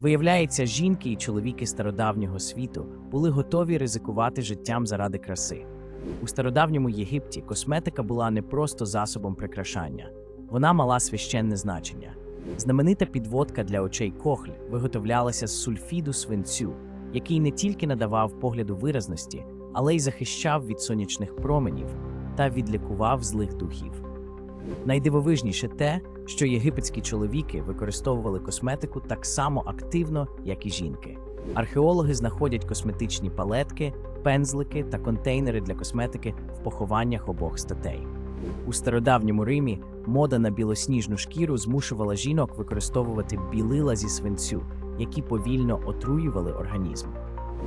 Виявляється, жінки і чоловіки стародавнього світу були готові ризикувати життям заради краси. У стародавньому Єгипті косметика була не просто засобом прикрашання, вона мала священне значення. Знаменита підводка для очей кохль виготовлялася з сульфіду свинцю, який не тільки надавав погляду виразності, але й захищав від сонячних променів та відлікував злих духів. Найдивовижніше те, що єгипетські чоловіки використовували косметику так само активно, як і жінки. Археологи знаходять косметичні палетки, пензлики та контейнери для косметики в похованнях обох статей. У стародавньому Римі мода на білосніжну шкіру змушувала жінок використовувати білила зі свинцю, які повільно отруювали організм.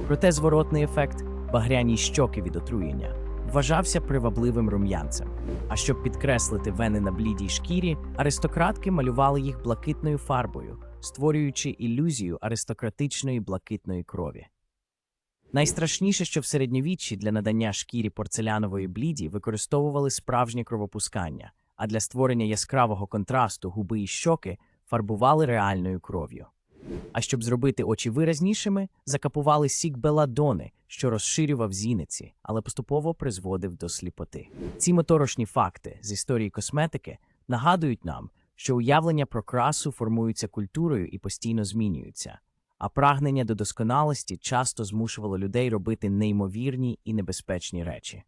Проте зворотний ефект багряні щоки від отруєння вважався привабливим рум'янцем. А щоб підкреслити вени на блідій шкірі, аристократки малювали їх блакитною фарбою, створюючи ілюзію аристократичної блакитної крові. Найстрашніше, що в середньовіччі для надання шкірі порцелянової бліді використовували справжнє кровопускання, а для створення яскравого контрасту губи і щоки фарбували реальною кров'ю. А щоб зробити очі виразнішими, закапували сік беладони, що розширював зіниці, але поступово призводив до сліпоти. Ці моторошні факти з історії косметики нагадують нам, що уявлення про красу формуються культурою і постійно змінюються, а прагнення до досконалості часто змушувало людей робити неймовірні і небезпечні речі.